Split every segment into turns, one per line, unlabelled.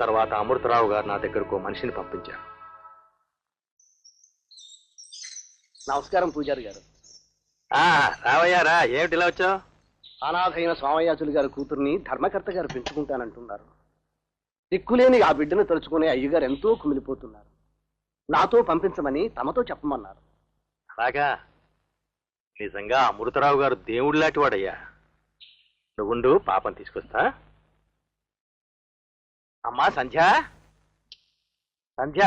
తర్వాత అమృతరావు గారు నా దగ్గరకు మనిషిని పంపించారు.
నమస్కారం పూజారి గారు.
ఆ, రావయ్యా రా. ఏమిటి ఇలా వచ్చావు?
అనాథైన స్వామయాజులు గారి కూతుర్ని ధర్మకర్త గారు పెంచుకుంటానంటున్నారు. దిక్కులేని ఆ బిడ్డను తలుచుకునే అయ్యగారు ఎంతో కుమిలిపోతున్నారు. నాతో పంపించమని తమతో చెప్పమన్నారు.
అలాగా? నిజంగా అమృతరావు గారు దేవుడిలాంటి వాడయ్యా. నువ్వుండు పాపం తీసుకొస్తా. అమ్మా సంధ్య? సంధ్య?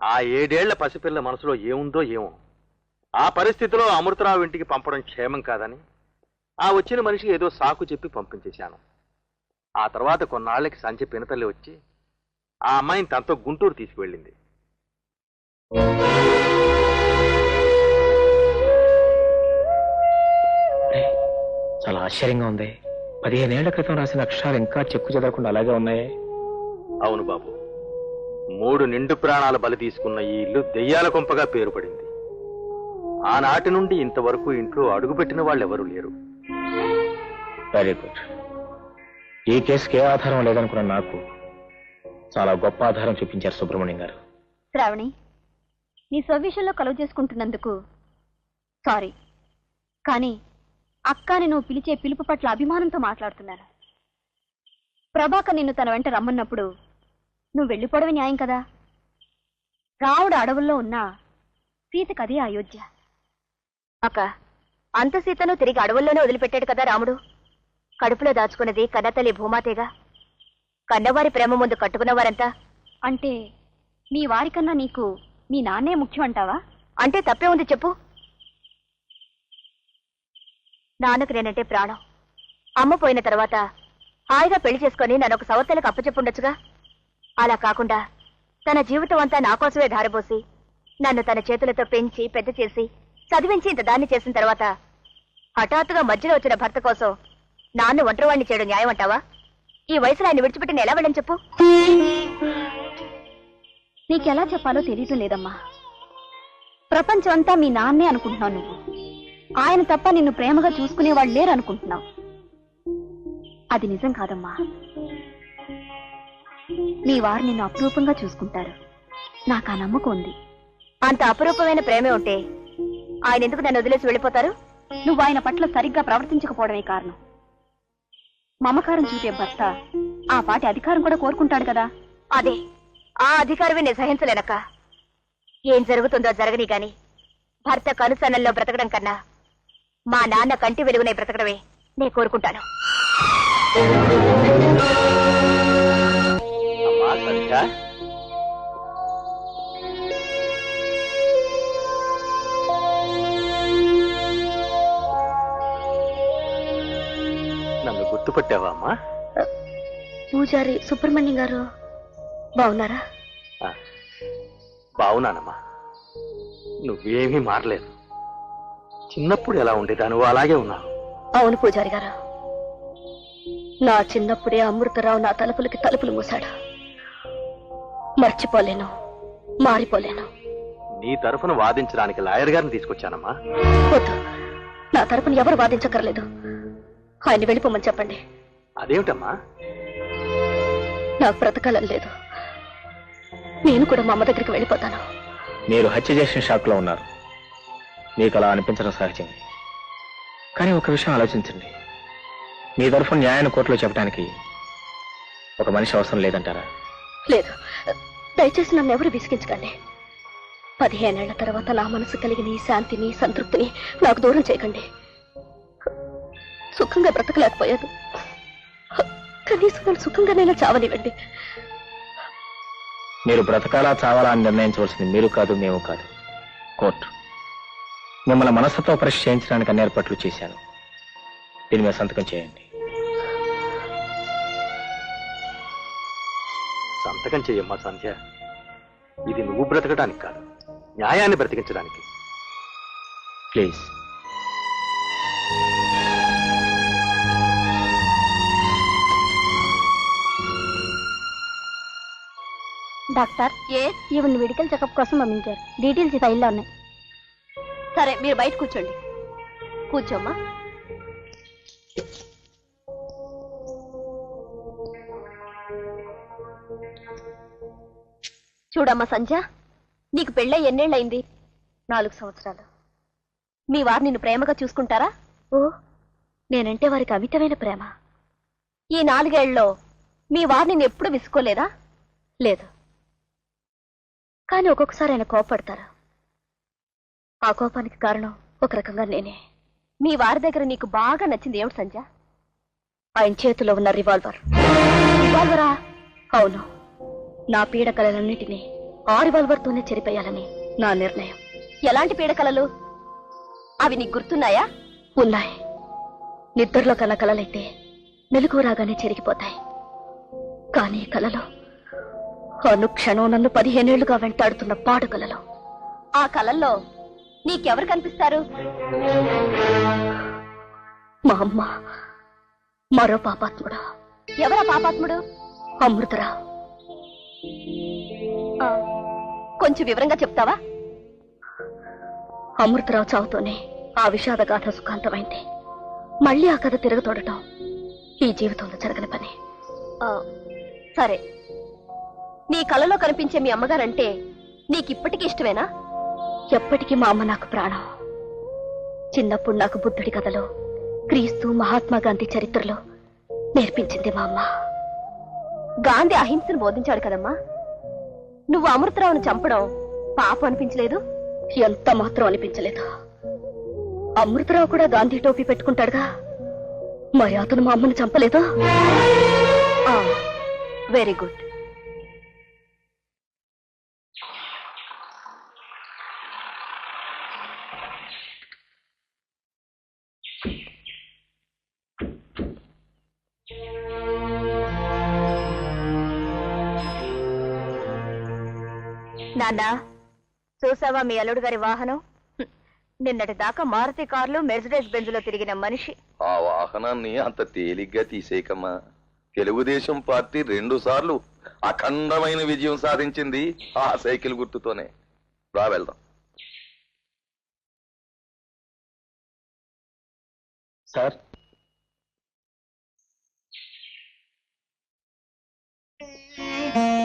ఆ ఏడేళ్ళ పసిపిల్ల మనసులో ఏముందో ఏమో. ఆ పరిస్థితిలో అమృతరావు ఇంటికి పంపడం క్షేమం కాదని ఆ వచ్చిన మనిషికి ఏదో సాకు చెప్పి పంపించేశాను. ఆ తర్వాత కొన్నాళ్ళకి సంచి పినతల్లి వచ్చి ఆ అమ్మాయిని తనతో గుంటూరు తీసుకువెళ్ళింది.
చాలా ఆశ్చర్యంగా ఉంది. పదిహేనేళ్ళ క్రితం రాసిన అక్షరాలు ఇంకా చెక్కు చెదరకుండా అలాగే ఉన్నాయి.
అవును బాబు. మూడు నిండు ప్రాణాల బలి తీసుకున్న ఈ ఇల్లు దెయ్యాల కొంపగా పేరు పడింది ఆనాటి నుండి ఇంతవరకు ఇంట్లో అడుగుపెట్టిన వాళ్ళు ఎవరూ లేరు.
వెరీ గుడ్ ఈ కేసుకి ఏ ఆధారం లేదనుకున్న నాకు చాలా గొప్ప ఆధారం చూపించారు సుబ్రహ్మణ్యం గారు.
శ్రావణి నీ స్వవిషయంలో కలువ చేసుకుంటున్నందుకు సారీ. కానీ అక్కని నువ్వు పిలిచే పిలుపు పట్ల అభిమానంతో మాట్లాడుతున్నాను ప్రభాకర్ నిన్ను తన వెంట రమ్మన్నప్పుడు నువ్వు వెళ్ళిపోవడమే న్యాయం కదా? రావుడు అడవుల్లో ఉన్న సీతకు అదే అయోధ్య. అక్క అంత సీతను తిరిగి అడవుల్లోనే వదిలిపెట్టాడు కదా రాముడు. కడుపులో దాచుకున్నది కన్నతల్లి భూమాతేగా. కన్నవారి ప్రేమ ముందు కట్టుకున్న వారంతా అంటే మీ వారికన్నా నీకు మీ నాన్నే ముఖ్యం అంటావా? అంటే తప్పే ఉంది చెప్పు. నాన్నకు నేనంటే ప్రాణం. అమ్మ పోయిన తర్వాత హాయిగా పెళ్ళి చేసుకొని నన్ను ఒక సవతలకు అప్పచెప్పుండొచ్చుగా. అలా కాకుండా తన జీవితం అంతా నా కోసమే ధారపోసి నన్ను తన చేతులతో పెంచి పెద్ద చేసి చదివించి ఇంత దాన్ని చేసిన తర్వాత హఠాత్తుగా మధ్యలో వచ్చిన భర్త కోసం నాన్న ఒంటరివాణ్ణి చేయడం న్యాయం అంటావా? ఈ వయసులో ఆయన విడిచిపెట్టి నేను ఎలా వెళ్ళని చెప్పు? నీకెలా చెప్పాలో తెలియటం లేదమ్మా. ప్రపంచం అంతా మీ నాన్నే అనుకుంటున్నావు నువ్వు. ఆయన తప్ప నిన్ను ప్రేమగా చూసుకునేవాళ్ళు లేరు అనుకుంటున్నావు. అది నిజం కాదమ్మా. మీ వారు నిన్ను అపురూపంగా చూసుకుంటారు. నాకు ఆ నమ్మకం ఉంది. అంత అపురూపమైన ప్రేమే ఉంటే ఆయన ఎందుకు నన్ను వదిలేసి వెళ్ళిపోతారు? నువ్వు ఆయన పట్ల సరిగ్గా ప్రవర్తించకపోవడమే కారణం. మమకారం చూపే భర్త ఆ పాటి అధికారం కూడా కోరుకుంటాడు కదా? అదే. ఆ అధికారమే నేను సహించలేనక్క. ఏం జరుగుతుందో జరగని గాని భర్త కనుసన్నల్లో బ్రతకడం కన్నా మా నాన్న కంటి వెలుగునే బ్రతకడమే నేను కోరుకుంటాను.
అమ్మా సంధ్య గుర్తుపట్టావా అమ్మా?
పూజారి సుబ్రహ్మణ్యం గారు బాగున్నారా?
ఆ, బావునానమ్మా నువ్వేమీ మారలేదు. చిన్నప్పుడు ఎలా ఉండేదాను అలాగే ఉన్నావు
అవును పూజారి గారు. నా చిన్నప్పుడే అమృతరావు నా తలుపులకి తలుపులు మూశాడు. మర్చిపోలేను మారిపోలేను.
నీ తరఫున వాదించడానికి లాయర్ గారిని తీసుకొచ్చానమ్మా.
వద్దు నా తరపున ఎవరు వాదించక్కర్లేదు. ఆయన వెళ్ళిపోమని చెప్పండి.
అదేమిటమ్మా?
నాకు బ్రతకాలని లేదు. నేను కూడా మా అమ్మ దగ్గరికి వెళ్ళిపోతాను.
మీరు హత్య చేసిన షాక్లో ఉన్నారు. మీకు అలా అనిపించడం సహజం కానీ ఒక విషయం ఆలోచించండి. మీ తరఫున న్యాయాన్ని కోర్టులో చెప్పడానికి ఒక మనిషి అవసరం లేదంటారా?
లేదు. దయచేసి నన్ను ఎవరు విసిగించకండి. పదిహేనేళ్ళ తర్వాత నా మనసు కలిగిన ఈ శాంతిని సంతృప్తిని నాకు దూరం చేయకండి. సుఖంగా బ్రతకలేకపోయాను. కనీసం నన్ను సుఖంగానైనా చావనివ్వండి.
మీరు బ్రతకాలా చావాలా అని నిర్ణయించవలసింది మీరు కాదు మేము కాదు. కోర్టు. మిమ్మల్ని మనస్తత్వ పరీక్ష చేయించడానికి అన్ని ఏర్పాట్లు చేశాను. దీని మీద సంతకం చేయండి.
సంతకం చెయ్యమ్మా సంధ్య. ఇది నువ్వు బ్రతకడానికి కాదు న్యాయాన్ని బ్రతికించడానికి.
ప్లీజ్.
డాక్టర్? ఏ మెడికల్ చెకప్ కోసం పంపించారు. డీటెయిల్స్ ఈ ఫైల్లో ఉన్నాయి. సరే మీరు బయట కూర్చోండి. కూర్చోమ్మా. చూడమ్మా సంజ నీకు పెళ్ళై ఎన్నేళ్ళయింది? నాలుగు సంవత్సరాలు. మీ వారు నిన్ను ప్రేమగా చూసుకుంటారా? ఓ నేనంటే వారికి అమితమైన ప్రేమ. ఈ నాలుగేళ్ళలో మీ వారు నిన్ను ఎప్పుడు విసుకోలేదా? లేదు. కానీ ఒక్కొక్కసారి ఆయన కోపడతారు? ఆ కోపానికి కారణం ఒక రకంగా నేనే. మీ వారి దగ్గర నీకు బాగా నచ్చింది ఏమిటి సంజ ఆయన చేతిలో ఉన్న రివాల్వర్. రివాల్వరా? అవును. నా పీడకలన్నిటినీ ఆ రివాల్వర్తోనే చెరిపేయాలని నా నిర్ణయం. ఎలాంటి పీడకలలు అవి నీకు గుర్తున్నాయా? ఉన్నాయి. నిద్రలో కల కలలైతే మెలుగు రాగానే చెరిగిపోతాయి. కానీ కలలో క్షణం నన్ను పదిహేనేళ్ళుగా వెంటాడుతున్న పాడుకలలో ఆ కలల్లో నీకెవరు కనిపిస్తారు? మా అమ్మ మరో పాపాత్ముడు. ఎవరా పాపాత్ముడు? అమృతరా. ఆ, కొంచెం వివరంగా చెప్తావా? అమృతరావు చావుతోనే ఆ విషాద గాథ సుఖాంతమైంది. మళ్ళీ ఆ కథ తిరగతోడటం ఈ జీవితంలో జరగని పని. సరే. నీ కలలో కనిపించే మీ అమ్మగారంటే నీకిప్పటికీ ఇష్టమేనా? ఎప్పటికీ మా అమ్మ నాకు ప్రాణం. చిన్నప్పుడు నాకు బుద్ధుడి కథలో క్రీస్తు మహాత్మా గాంధీ చరిత్రలో నేర్పించింది మా అమ్మ. గాంధీ అహింసను బోధించాడు కదమ్మా. నువ్వు అమృతరావును చంపడం పాపం అనిపించలేదు? ఎంత మాత్రం అనిపించలేదు. అమృతరావు కూడా గాంధీ టోపీ పెట్టుకుంటాడుగా? మరి అతను మా అమ్మను చంపలేదు? వెరీ గుడ్ నాన్న చూసావా మీ అల్లుడు గారి వాహనం. నిన్నటి దాకా మారుతి కార్లు మెర్సిడెస్ బెంజ్లో తిరిగిన మనిషి.
ఆ వాహనాన్ని అంత తేలిగ్గా తీసేయకమ్మా. తెలుగుదేశం పార్టీ రెండు సార్లు అఖండమైన విజయం సాధించింది ఆ సైకిల్ గుర్తుతోనే. రా వెళ్దాం.
సార్. సార్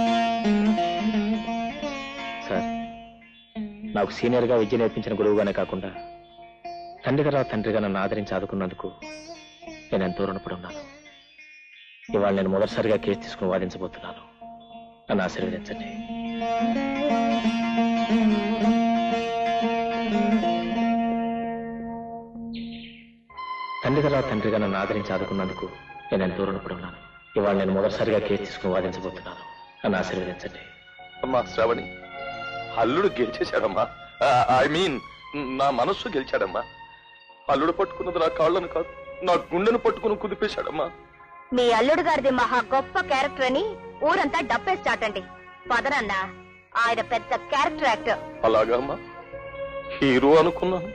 నాకు సీనియర్గా విద్య నేర్పించిన గురువుగానే కాకుండా తండ్రి తర్వాత తండ్రిగా నన్ను ఆదరించి ఆదుకున్నందుకు నేను ఎంతో రుణపడి ఉన్నాను ఇవాళ నేను మొదటిసారిగా కేసు తీసుకుని వాదించబోతున్నాను. నన్ను ఆశీర్వదించండి. తండ్రిగా తండ్రిగా నన్ను ఆదరించి ఆదుకున్నందుకు నేను ఎంతో రుణపడి ఉన్నాను ఇవాళ నేను మొదటిసారిగా కేసు తీసుకుని వాదించబోతున్నాను. నన్ను ఆశీర్వదించండి.
అమ్మా శ్రావణి. అల్లుడు గెలిచేశాడమ్మా. ఐ మీన్ నా మనస్సు గెలిచాడమ్మా. అల్లుడు పట్టుకున్నది నా కాళ్ళను కాదు నా గుండెను పట్టుకుని కుదిపేశాడమ్మా.
మీ అల్లుడు గారిది మహా గొప్ప క్యారెక్టర్ అని ఊరంతా డప్పేసి చాటండి. పదనన్న ఆయన పెద్ద క్యారెక్టర్ యాక్టర్.
అలాగా అమ్మా. హీరో అనుకున్నాను.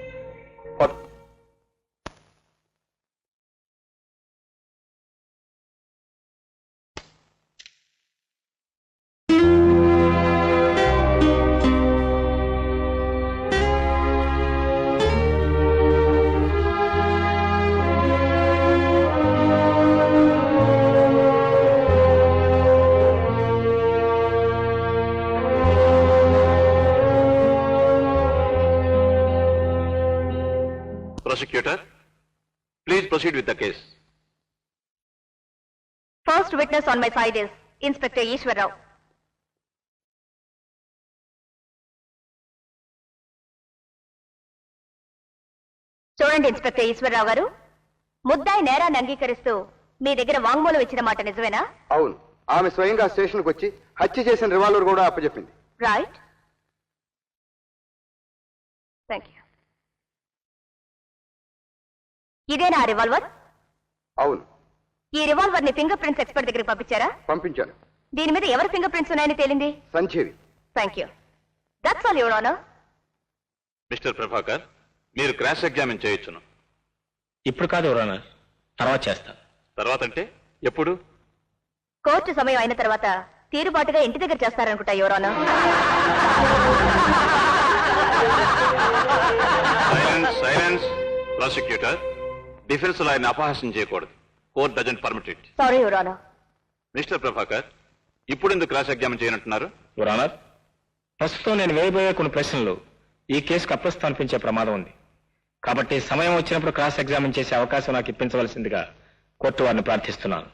Prosecutor, please proceed with the case.
First witness on my side is inspector Eshwararao చూడండి ఇన్స్పెక్టర్ ఈశ్వరరావు గారు. ముద్దాయి నేరాన్ని అంగీకరిస్తూ మీ దగ్గర వాంగ్మూలం ఇచ్చిన మాట నిజమేనా?
అవును. ఆమె స్వయంగా స్టేషన్కి వచ్చి హత్య చేసిన రివాల్వర్ కూడా అప్పచెప్పింది.
రైట్ థ్యాంక్ యూ ఇదేనా ఆ రివాల్వర్
అవును.
ఈ రివాల్వర్ని ఫింగర్ ప్రింట్స్ ఎక్స్పర్ట్ దగ్గరికి పంపించారా?
పంపించాను.
దీని మీద ఎవరి ఫింగర్ ప్రింట్స్ ఉన్నాయని తేలింది?
సంచేవి
thank you that's all your honour
Mister Prabhakar మీరు క్రాష్ ఎగ్జామిన్ చేయొచ్చును.
ఇప్పుడు కాదు ఎవరన్నా తర్వాత చేస్తాను
తర్వాత అంటే ఎప్పుడు?
కోర్టు సమయం అయిన తర్వాత
తీరుబాటుగా ఇంటి దగ్గర చేస్తారనుకుంటా ఎవరానా
సైలెన్స్ సైలెన్స్ ప్రాసిక్యూటర్ డిఫెన్స్ లాయర్ని అపహాస్యం చేయకూడదు. Court doesn't permit it
sorry
Mister Prabhakar ఇప్పుడు ఎందుకు క్రాస్ ఎగ్జామిన్ చేయనంటున్నారు?
యువర్ ఆనర్ ప్రస్తుతం నేను వేయబోయే కొన్ని ప్రశ్నలు ఈ కేసుకు అప్రస్తుతం అనిపించే ప్రమాదం ఉంది. కాబట్టి సమయం వచ్చినప్పుడు క్రాస్ ఎగ్జామిన్ చేసే అవకాశం నాకు ఇప్పించవలసిందిగా కోర్టు వారిని ప్రార్థిస్తున్నాను.